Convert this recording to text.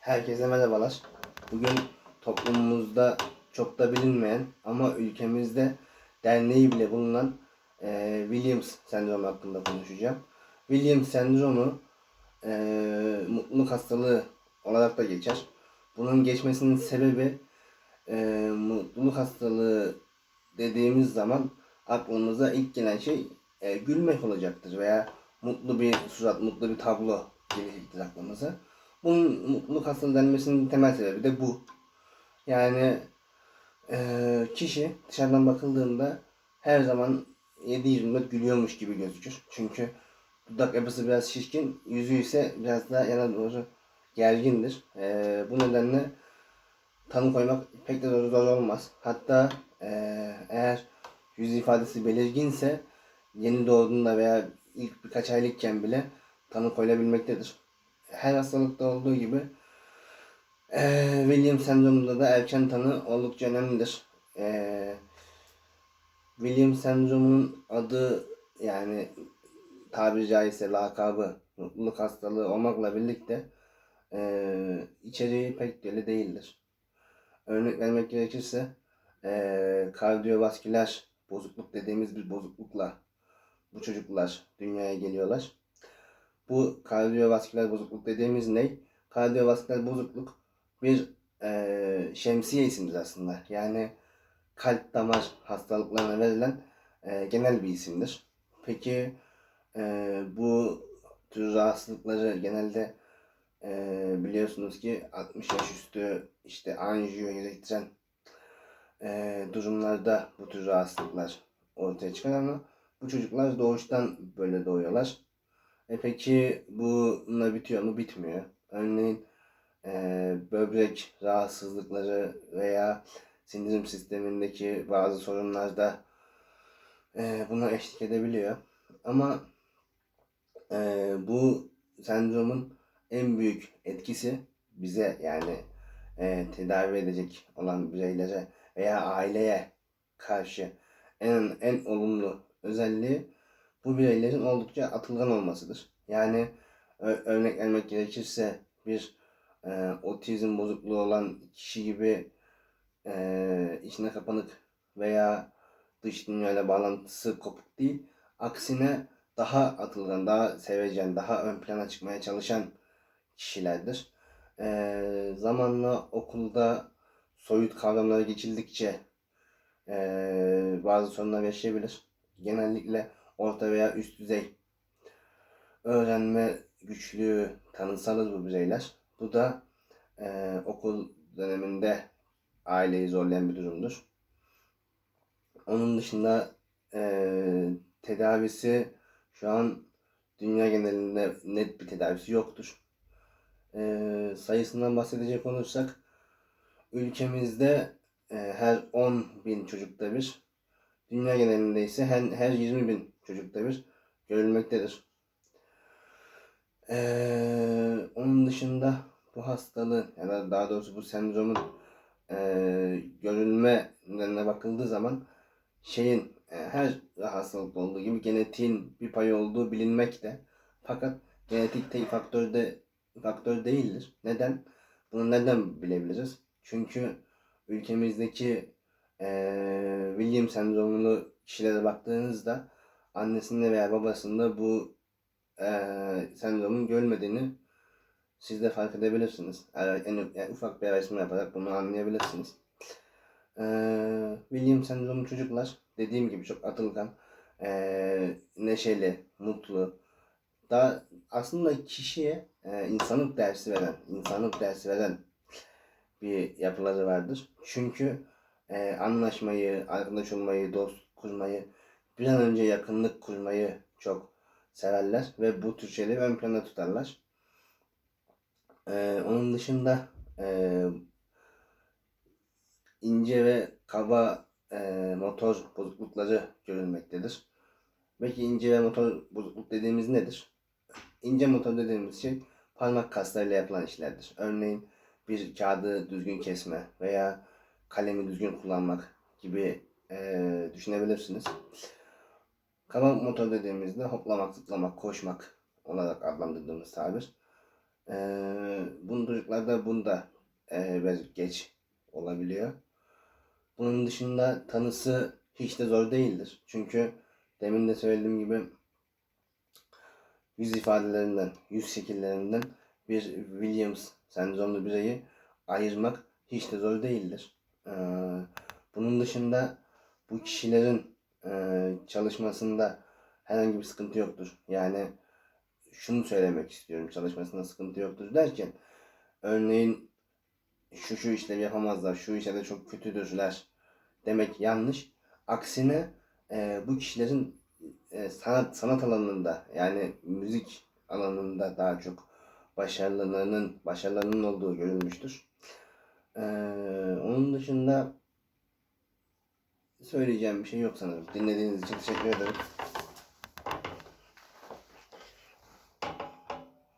Herkese merhabalar. Bugün toplumumuzda çok da bilinmeyen ama ülkemizde derneği bile bulunan eee, Williams sendromu hakkında konuşacağım. Williams sendromu eee, mutluluk hastalığı olarak da geçer. Bunun geçmesinin sebebi eee, mutluluk hastalığı dediğimiz zaman aklımıza ilk gelen şey eee, gülmek olacaktır veya mutlu bir surat, mutlu bir tablo gelecektir aklımıza. Bunun mutluluk hastalığı denmesinin temel sebebi de bu. Yani eee, kişi dışarıdan bakıldığında her zaman 7-24 gülüyormuş gibi gözükür. Çünkü dudak yapısı biraz şişkin, yüzü ise biraz daha yana doğru gergindir. Eee, bu nedenle tanı koymak pek de zor, zor olmaz. Hatta eee, eğer yüz ifadesi belirginse yeni doğduğunda veya ilk birkaç aylıkken bile tanı koyulabilmektedir. Her hastalıkta olduğu gibi eee William sendromunda da erken tanı oldukça önemlidir. Eee William sendromunun adı yani tabiri caizse lakabı mutluluk hastalığı olmakla birlikte eee içeriği pek öyle değildir. Örnek vermek gerekirse eee kardiyovasküler bozukluk dediğimiz bir bozuklukla bu çocuklar dünyaya geliyorlar. Bu kardiyovasküler bozukluk dediğimiz ne? Kardiyovasküler bozukluk bir eee şemsiye isimdir aslında. Yani kalp damar hastalıklarına verilen eee, genel bir isimdir. Peki eee, bu tür rahatsızlıkları genelde eee, biliyorsunuz ki 60 yaş üstü işte anjiyo gerektiren eee, durumlarda bu tür rahatsızlıklar ortaya çıkar ama bu çocuklar doğuştan böyle doğuyorlar. E peki bununla bitiyor mu? Bitmiyor. Örneğin eee, böbrek rahatsızlıkları veya sindirim sistemindeki bazı sorunlar da eee, buna eşlik edebiliyor. Ama eee, bu sendromun en büyük etkisi bize yani eee, tedavi edecek olan bireylere veya aileye karşı en en olumlu özelliği bu bireylerin oldukça atılgan olmasıdır. Yani örnek vermek gerekirse bir e, otizm bozukluğu olan kişi gibi e, içine kapanık veya dış dünyayla bağlantısı kopuk değil. Aksine daha atılgan, daha sevecen, daha ön plana çıkmaya çalışan kişilerdir. E, zamanla okulda soyut kavramlara geçildikçe e, bazı sorunlar yaşayabilir. Genellikle orta veya üst düzey öğrenme güçlüğü tanımsalır bu bireyler. Bu da e, okul döneminde aileyi zorlayan bir durumdur. Onun dışında e, tedavisi şu an dünya genelinde net bir tedavisi yoktur. E, sayısından bahsedecek olursak ülkemizde e, her 10 bin çocukta bir, dünya genelinde ise her, her 20 bin çocukta bir görülmektedir. Ee, onun dışında bu hastalığın ya da daha doğrusu bu sendromun ee, görülme nedenine bakıldığı zaman şeyin e, her hastalıkta olduğu gibi genetiğin bir payı olduğu bilinmekte. Fakat genetik tek faktör de faktör değildir. Neden? Bunu neden bilebiliriz? Çünkü ülkemizdeki ee, William sendromunu kişilere baktığınızda annesinde veya babasında bu eee sendromun görülmediğini siz de fark edebilirsiniz. Yani yani ufak bir araştırma yaparak bunu anlayabilirsiniz. Eee William sendromu çocuklar dediğim gibi çok atılgan, eee, neşeli, mutlu. Daha aslında kişiye eee, insanlık dersi veren, insanlık dersi veren bir yapıları vardır. Çünkü eee, anlaşmayı, arkadaş olmayı, dost kurmayı, bir an önce yakınlık kurmayı çok severler ve bu tür şeyleri ön plana tutarlar. Ee, onun dışında e, ince ve kaba e, motor bozuklukları görülmektedir. Peki ince ve motor bozukluk dediğimiz nedir? İnce motor dediğimiz şey parmak kaslarıyla yapılan işlerdir. Örneğin bir kağıdı düzgün kesme veya kalemi düzgün kullanmak gibi e, düşünebilirsiniz. Kaba motor dediğimizde hoplamak, zıplamak, koşmak olarak adlandırdığımız tabir. Ee, bunun çocuklarda bunda e, biraz geç olabiliyor. Bunun dışında tanısı hiç de zor değildir. Çünkü demin de söylediğim gibi yüz ifadelerinden, yüz şekillerinden bir Williams sendromlu bireyi ayırmak hiç de zor değildir. Ee, bunun dışında bu kişilerin e, çalışmasında herhangi bir sıkıntı yoktur. Yani şunu söylemek istiyorum çalışmasında sıkıntı yoktur derken örneğin şu şu işleri yapamazlar, şu işlerde çok kötüdürler demek yanlış. Aksine e, bu kişilerin e, sanat sanat alanında yani müzik alanında daha çok başarılarının başarılarının olduğu görülmüştür. E, onun dışında söyleyeceğim bir şey yok sanırım. Dinlediğiniz için teşekkür ederim.